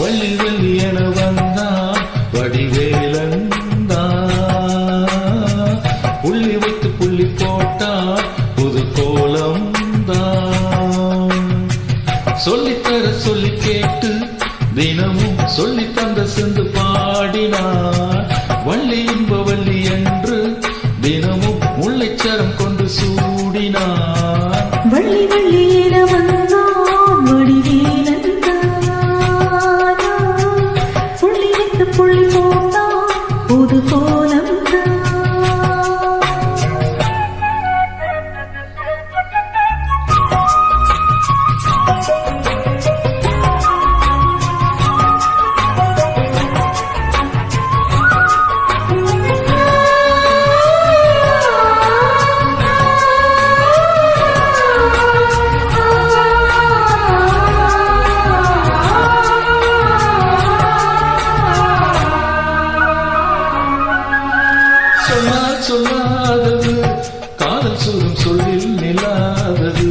Well, Velan புள்ளி வைத்து புள்ளி போட்டா புது கேட்டு தினமும் சொல்லி தந்த சென்று பாடினார். வள்ளி இன்ப வள்ளி என்று தினமும் முல்லைச்சரம் கொண்டு சூடினார். வள்ளி வள்ளி போது போ ஆவது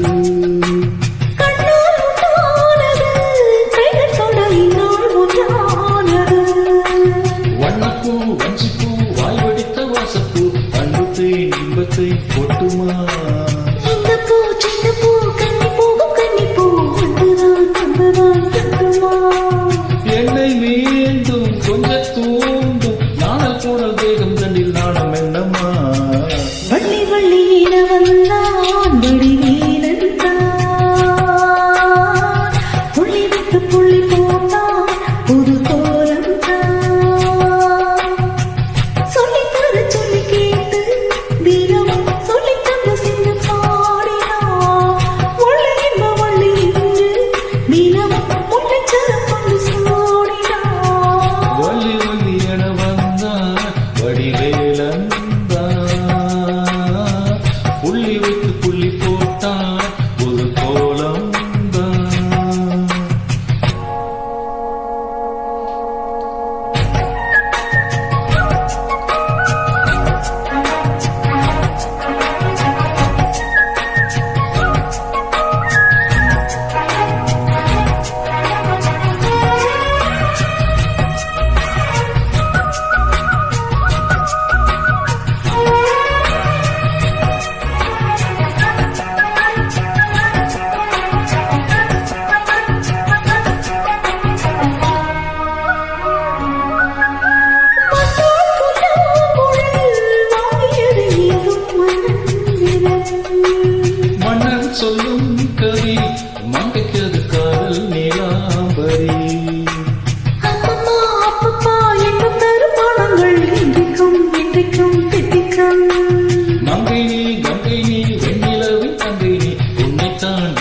வண்ணப்பூ வஞ்சிப்பூ வாய்வடித்த வாசப்பூ அன்பத்தை இன்பத்தை பொட்டுமா வீணவந்தான் வருகிறேன்